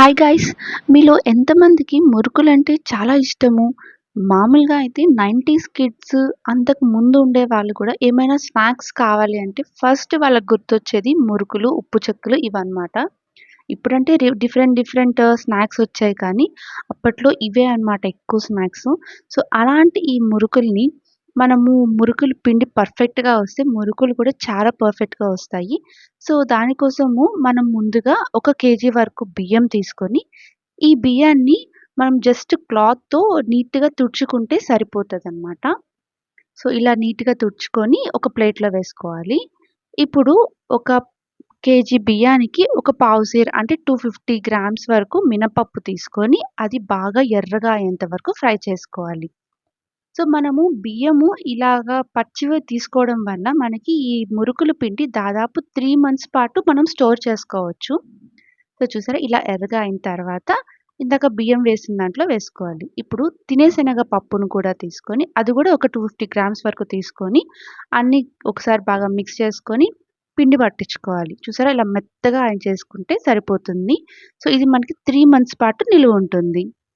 Hi guys మీలో ఎంతమందికి మురుకులంటే చాలా ఇష్టము? మామూలుగా అయితే నైంటీస్ కిడ్స్ అంతకు ముందు ఉండే వాళ్ళు కూడా ఏమైనా స్నాక్స్ కావాలి అంటే ఫస్ట్ వాళ్ళకి గుర్తొచ్చేది మురుకులు ఉప్పు చెక్కులు ఇవన్నమాట. ఇప్పుడంటే డిఫరెంట్ డిఫరెంట్ స్నాక్స్ వచ్చాయి కానీ అప్పట్లో ఇవే అన్నమాట ఎక్కువ స్నాక్స్. సో అలాంటి ఈ మురుకుల్ని మనము మురుకులు పిండి పర్ఫెక్ట్గా వస్తే మురుకులు కూడా చాలా పర్ఫెక్ట్గా వస్తాయి. సో దానికోసము మనం ముందుగా ఒక కేజీ వరకు బియ్యం తీసుకొని ఈ బియ్యాన్ని మనం జస్ట్ క్లాత్తో నీట్గా తుడుచుకుంటే సరిపోతుంది అనమాట సో ఇలా నీట్గా తుడుచుకొని ఒక ప్లేట్లో వేసుకోవాలి. ఇప్పుడు ఒక కేజీ బియ్యానికి ఒక పావు సేర్ అంటే టూ ఫిఫ్టీ గ్రామ్స్ వరకు మినపప్పు తీసుకొని అది బాగా ఎర్రగా అయ్యేంత వరకు ఫ్రై చేసుకోవాలి. సో మనము బియ్యము ఇలాగా పచ్చివి తీసుకోవడం వల్ల మనకి ఈ మురుకులు పిండి దాదాపు త్రీ మంత్స్ పాటు మనం స్టోర్ చేసుకోవచ్చు. సో చూసారా? ఇలా ఎర్రగా అయిన తర్వాత ఇందాక బియ్యం వేసిన దాంట్లో వేసుకోవాలి. ఇప్పుడు తినేశనగ పప్పును కూడా తీసుకొని అది కూడా ఒక టూ ఫిఫ్టీ గ్రామ్స్ వరకు తీసుకొని అన్ని ఒకసారి బాగా మిక్స్ చేసుకొని పిండి పట్టించుకోవాలి. చూసారా? ఇలా మెత్తగా ఆయన చేసుకుంటే సరిపోతుంది. సో ఇది మనకి త్రీ మంత్స్ పాటు నిలువ ఉంటుంది.